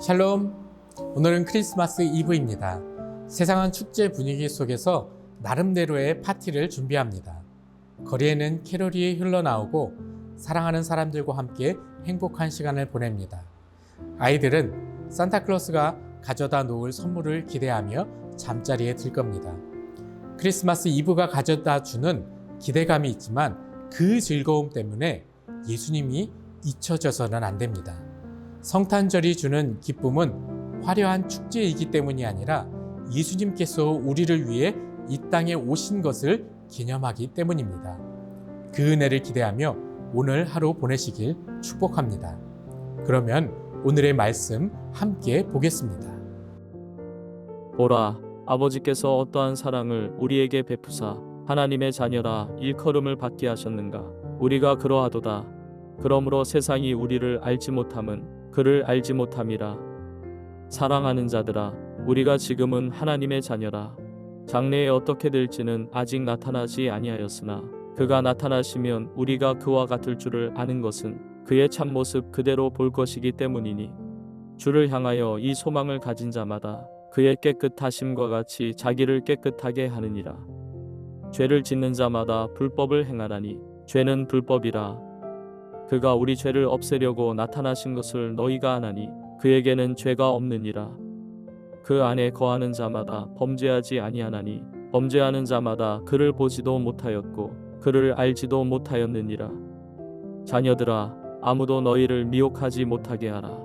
샬롬. 오늘은 크리스마스 이브입니다. 세상은 축제 분위기 속에서 나름대로의 파티를 준비합니다. 거리에는 캐롤이 흘러나오고 사랑하는 사람들과 함께 행복한 시간을 보냅니다. 아이들은 산타클로스가 가져다 놓을 선물을 기대하며 잠자리에 들 겁니다. 크리스마스 이브가 가져다 주는 기대감이 있지만 그 즐거움 때문에 예수님이 잊혀져서는 안 됩니다. 성탄절이 주는 기쁨은 화려한 축제이기 때문이 아니라 예수님께서 우리를 위해 이 땅에 오신 것을 기념하기 때문입니다. 그 은혜를 기대하며 오늘 하루 보내시길 축복합니다. 그러면 오늘의 말씀 함께 보겠습니다. 보라, 아버지께서 어떠한 사랑을 우리에게 베푸사 하나님의 자녀라 일컬음을 받게 하셨는가? 우리가 그러하도다. 그러므로 세상이 우리를 알지 못함은 그를 알지 못함이라. 사랑하는 자들아, 우리가 지금은 하나님의 자녀라. 장래에 어떻게 될지는 아직 나타나지 아니하였으나 그가 나타나시면 우리가 그와 같을 줄을 아는 것은 그의 참모습 그대로 볼 것이기 때문이니 주를 향하여 이 소망을 가진 자마다 그의 깨끗하심과 같이 자기를 깨끗하게 하느니라. 죄를 짓는 자마다 불법을 행하나니 죄는 불법이라. 그가 우리 죄를 없애려고 나타나신 것을 너희가 아나니 그에게는 죄가 없느니라. 그 안에 거하는 자마다 범죄하지 아니하나니 범죄하는 자마다 그를 보지도 못하였고 그를 알지도 못하였느니라. 자녀들아 아무도 너희를 미혹하지 못하게 하라.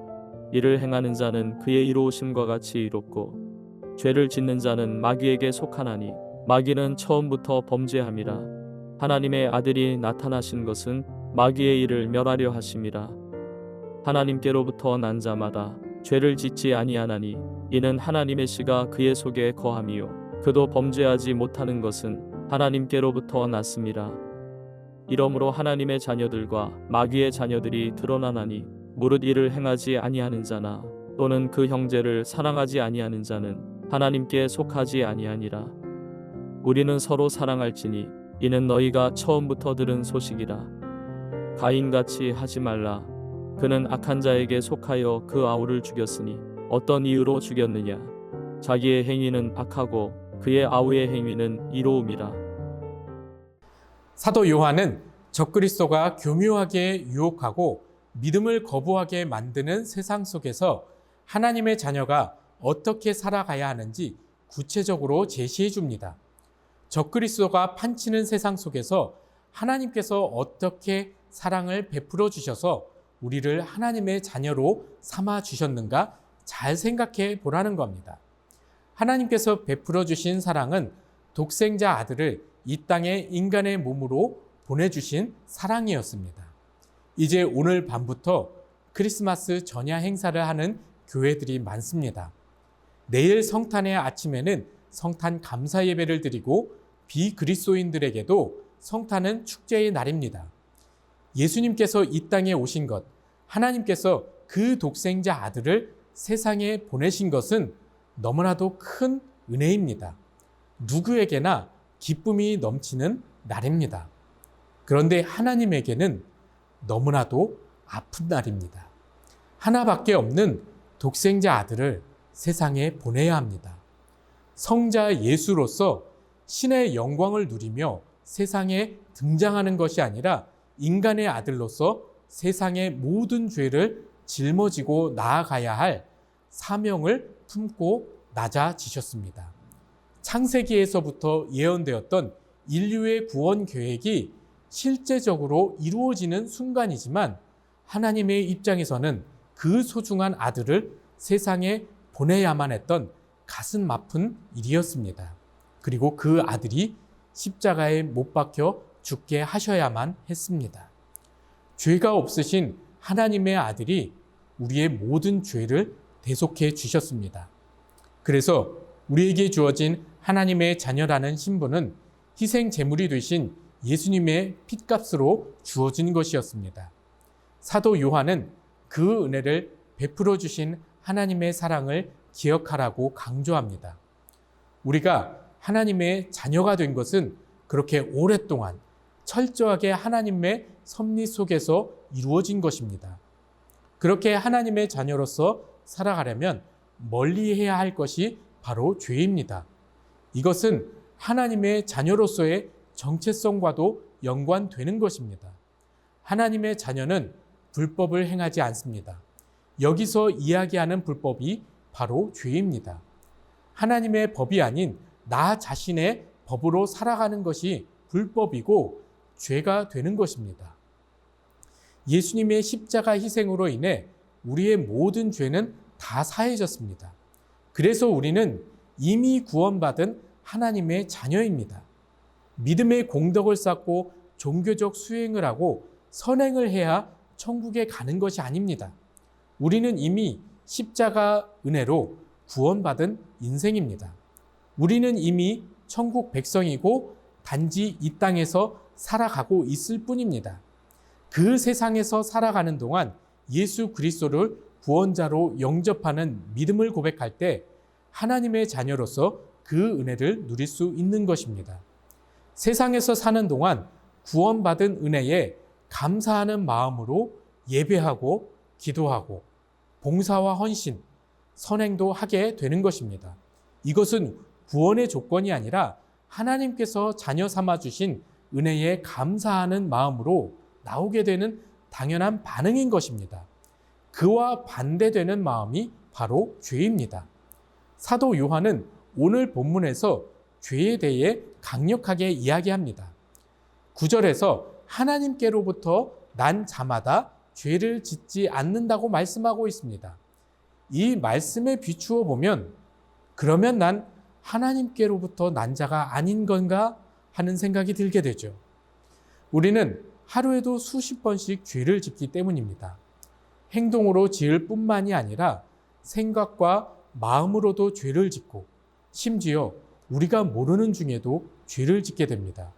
이를 행하는 자는 그의 이로우심과 같이 이롭고 죄를 짓는 자는 마귀에게 속하나니 마귀는 처음부터 범죄함이라. 하나님의 아들이 나타나신 것은 마귀의 일을 멸하려 하심이라. 하나님께로부터 난 자마다 죄를 짓지 아니하나니 이는 하나님의 씨가 그의 속에 거함이요 그도 범죄하지 못하는 것은 하나님께로부터 났음이라. 이러므로 하나님의 자녀들과 마귀의 자녀들이 드러나나니 무릇 이를 행하지 아니하는 자나 또는 그 형제를 사랑하지 아니하는 자는 하나님께 속하지 아니하니라. 우리는 서로 사랑할지니 이는 너희가 처음부터 들은 소식이라. 가인같이 하지 말라. 그는 악한 자에게 속하여 그 아우를 죽였으니 어떤 이유로 죽였느냐? 자기의 행위는 악하고 그의 아우의 행위는 이로움이라. 사도 요한은 적그리스도가 교묘하게 유혹하고 믿음을 거부하게 만드는 세상 속에서 하나님의 자녀가 어떻게 살아가야 하는지 구체적으로 제시해 줍니다. 적그리스도가 판치는 세상 속에서 하나님께서 어떻게 사랑을 베풀어 주셔서 우리를 하나님의 자녀로 삼아 주셨는가 잘 생각해 보라는 겁니다. 하나님께서 베풀어 주신 사랑은 독생자 아들을 이 땅에 인간의 몸으로 보내주신 사랑이었습니다. 이제 오늘 밤부터 크리스마스 전야 행사를 하는 교회들이 많습니다. 내일 성탄의 아침에는 성탄 감사 예배를 드리고 비그리스도인들에게도 성탄은 축제의 날입니다. 예수님께서 이 땅에 오신 것, 하나님께서 그 독생자 아들을 세상에 보내신 것은 너무나도 큰 은혜입니다. 누구에게나 기쁨이 넘치는 날입니다. 그런데 하나님에게는 너무나도 아픈 날입니다. 하나밖에 없는 독생자 아들을 세상에 보내야 합니다. 성자 예수로서 신의 영광을 누리며 세상에 등장하는 것이 아니라 인간의 아들로서 세상의 모든 죄를 짊어지고 나아가야 할 사명을 품고 낮아지셨습니다. 창세기에서부터 예언되었던 인류의 구원 계획이 실제적으로 이루어지는 순간이지만 하나님의 입장에서는 그 소중한 아들을 세상에 보내야만 했던 가슴 아픈 일이었습니다. 그리고 그 아들이 십자가에 못 박혀 죽게 하셔야만 했습니다. 죄가 없으신 하나님의 아들이 우리의 모든 죄를 대속해 주셨습니다. 그래서 우리에게 주어진 하나님의 자녀라는 신분은 희생 제물이 되신 예수님의 핏값으로 주어진 것이었습니다. 사도 요한은 그 은혜를 베풀어 주신 하나님의 사랑을 기억하라고 강조합니다. 우리가 하나님의 자녀가 된 것은 그렇게 오랫동안 철저하게 하나님의 섭리 속에서 이루어진 것입니다. 그렇게 하나님의 자녀로서 살아가려면 멀리 해야 할 것이 바로 죄입니다. 이것은 하나님의 자녀로서의 정체성과도 연관되는 것입니다. 하나님의 자녀는 불법을 행하지 않습니다. 여기서 이야기하는 불법이 바로 죄입니다. 하나님의 법이 아닌 나 자신의 법으로 살아가는 것이 불법이고 죄가 되는 것입니다. 예수님의 십자가 희생으로 인해 우리의 모든 죄는 다 사해졌습니다. 그래서 우리는 이미 구원받은 하나님의 자녀입니다. 믿음의 공덕을 쌓고 종교적 수행을 하고 선행을 해야 천국에 가는 것이 아닙니다. 우리는 이미 십자가 은혜로 구원받은 인생입니다. 우리는 이미 천국 백성이고 단지 이 땅에서 살아가고 있을 뿐입니다. 그 세상에서 살아가는 동안 예수 그리스도를 구원자로 영접하는 믿음을 고백할 때 하나님의 자녀로서 그 은혜를 누릴 수 있는 것입니다. 세상에서 사는 동안 구원받은 은혜에 감사하는 마음으로 예배하고 기도하고 봉사와 헌신, 선행도 하게 되는 것입니다. 이것은 구원의 조건이 아니라 하나님께서 자녀 삼아 주신 은혜에 감사하는 마음으로 나오게 되는 당연한 반응인 것입니다. 그와 반대되는 마음이 바로 죄입니다. 사도 요한은 오늘 본문에서 죄에 대해 강력하게 이야기합니다. 9절에서 하나님께로부터 난 자마다 죄를 짓지 않는다고 말씀하고 있습니다. 이 말씀에 비추어 보면 그러면 난 하나님께로부터 난 자가 아닌 건가 하는 생각이 들게 되죠. 우리는 하루에도 수십 번씩 죄를 짓기 때문입니다. 행동으로 지을 뿐만이 아니라 생각과 마음으로도 죄를 짓고 심지어 우리가 모르는 중에도 죄를 짓게 됩니다.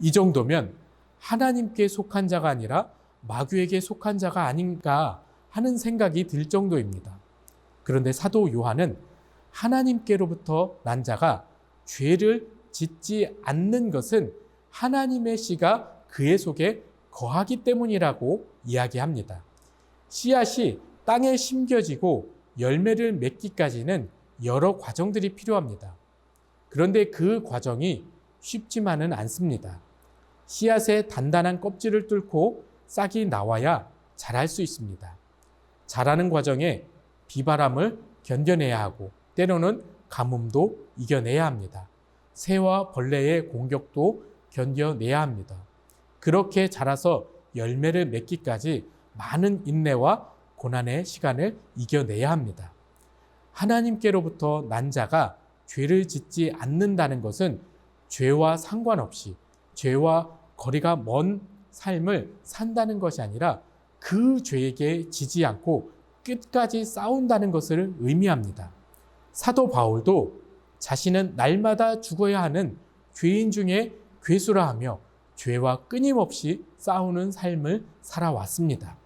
이 정도면 하나님께 속한 자가 아니라 마귀에게 속한 자가 아닌가 하는 생각이 들 정도입니다. 그런데 사도 요한은 하나님께로부터 난 자가 죄를 짓지 않는 것은 하나님의 씨가 그의 속에 거하기 때문이라고 이야기합니다. 씨앗이 땅에 심겨지고 열매를 맺기까지는 여러 과정들이 필요합니다. 그런데 그 과정이 쉽지만은 않습니다. 씨앗의 단단한 껍질을 뚫고 싹이 나와야 자랄 수 있습니다. 자라는 과정에 비바람을 견뎌내야 하고 때로는 가뭄도 이겨내야 합니다. 새와 벌레의 공격도 견뎌내야 합니다. 그렇게 자라서 열매를 맺기까지 많은 인내와 고난의 시간을 이겨내야 합니다. 하나님께로부터 난 자가 죄를 짓지 않는다는 것은 죄와 상관없이 죄와 거리가 먼 삶을 산다는 것이 아니라 그 죄에게 지지 않고 끝까지 싸운다는 것을 의미합니다. 사도 바울도 자신은 날마다 죽어야 하는 죄인 중에 괴수라 하며 죄와 끊임없이 싸우는 삶을 살아왔습니다.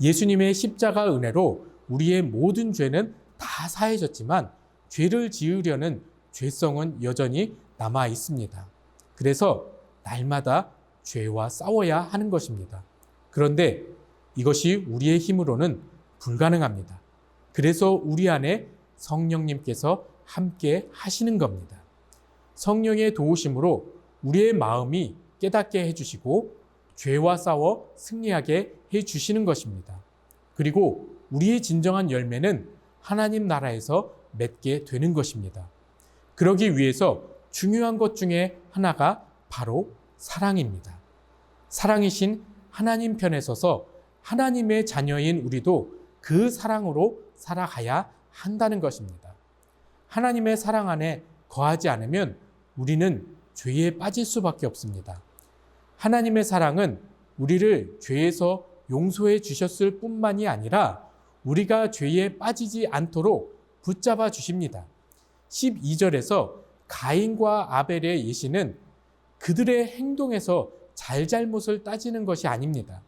예수님의 십자가 은혜로 우리의 모든 죄는 다 사해졌지만 죄를 지으려는 죄성은 여전히 남아 있습니다. 그래서 날마다 죄와 싸워야 하는 것입니다. 그런데 이것이 우리의 힘으로는 불가능합니다. 그래서 우리 안에 성령님께서 함께 하시는 겁니다. 성령의 도우심으로 우리의 마음이 깨닫게 해주시고 죄와 싸워 승리하게 해주시는 것입니다. 그리고 우리의 진정한 열매는 하나님 나라에서 맺게 되는 것입니다. 그러기 위해서 중요한 것 중에 하나가 바로 사랑입니다. 사랑이신 하나님 편에 서서 하나님의 자녀인 우리도 그 사랑으로 살아가야 한다는 것입니다. 하나님의 사랑 안에 거하지 않으면 우리는 죄에 빠질 수밖에 없습니다. 하나님의 사랑은 우리를 죄에서 용서해 주셨을 뿐만이 아니라 우리가 죄에 빠지지 않도록 붙잡아 주십니다. 12절에서 가인과 아벨의 예시는 그들의 행동에서 잘잘못을 따지는 것이 아닙니다.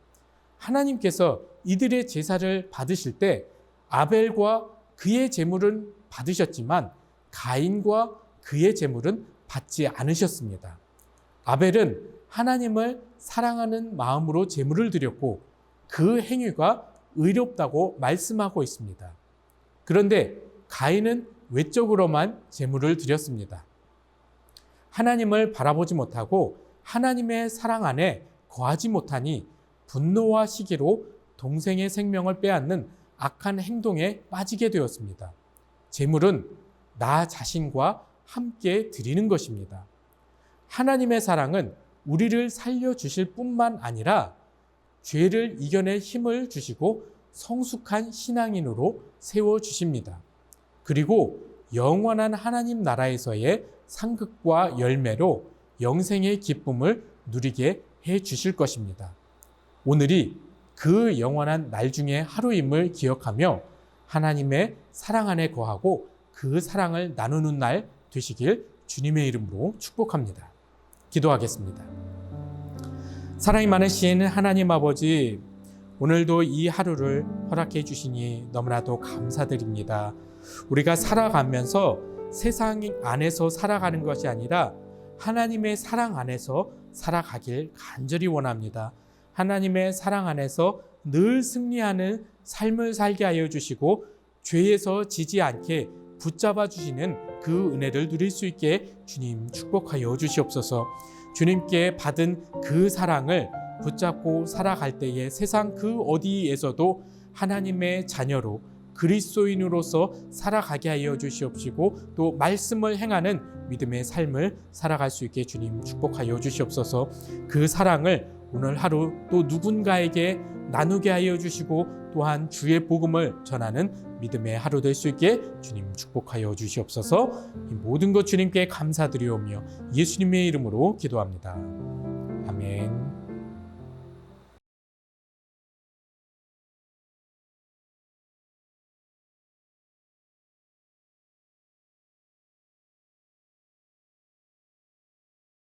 하나님께서 이들의 제사를 받으실 때 아벨과 그의 재물은 받으셨지만 가인과 그의 재물은 받지 않으셨습니다. 아벨은 하나님을 사랑하는 마음으로 재물을 드렸고 그 행위가 의롭다고 말씀하고 있습니다. 그런데 가인은 외적으로만 재물을 드렸습니다. 하나님을 바라보지 못하고 하나님의 사랑 안에 거하지 못하니 분노와 시기로 동생의 생명을 빼앗는 악한 행동에 빠지게 되었습니다. 재물은 나 자신과 함께 드리는 것입니다. 하나님의 사랑은 우리를 살려주실 뿐만 아니라 죄를 이겨낼 힘을 주시고 성숙한 신앙인으로 세워주십니다. 그리고 영원한 하나님 나라에서의 상급과 열매로 영생의 기쁨을 누리게 해 주실 것입니다. 오늘이 그 영원한 날 중에 하루임을 기억하며 하나님의 사랑 안에 거하고 그 사랑을 나누는 날 되시길 주님의 이름으로 축복합니다. 기도하겠습니다. 사랑이 많으신 하나님 아버지, 오늘도 이 하루를 허락해 주시니 너무나도 감사드립니다. 우리가 살아가면서 세상 안에서 살아가는 것이 아니라 하나님의 사랑 안에서 살아가길 간절히 원합니다. 하나님의 사랑 안에서 늘 승리하는 삶을 살게 하여 주시고 죄에서 지지 않게 붙잡아 주시는 그 은혜를 누릴 수 있게 주님 축복하여 주시옵소서. 주님께 받은 그 사랑을 붙잡고 살아갈 때에 세상 그 어디에서도 하나님의 자녀로 그리스도인으로서 살아가게 하여 주시옵시고 또 말씀을 행하는 믿음의 삶을 살아갈 수 있게 주님 축복하여 주시옵소서. 그 사랑을 오늘 하루 또 누군가에게 나누게 하여 주시고 또한 주의 복음을 전하는 믿음의 하루 될 수 있게 주님 축복하여 주시옵소서. 이 모든 것 주님께 감사드리오며 예수님의 이름으로 기도합니다. 아멘.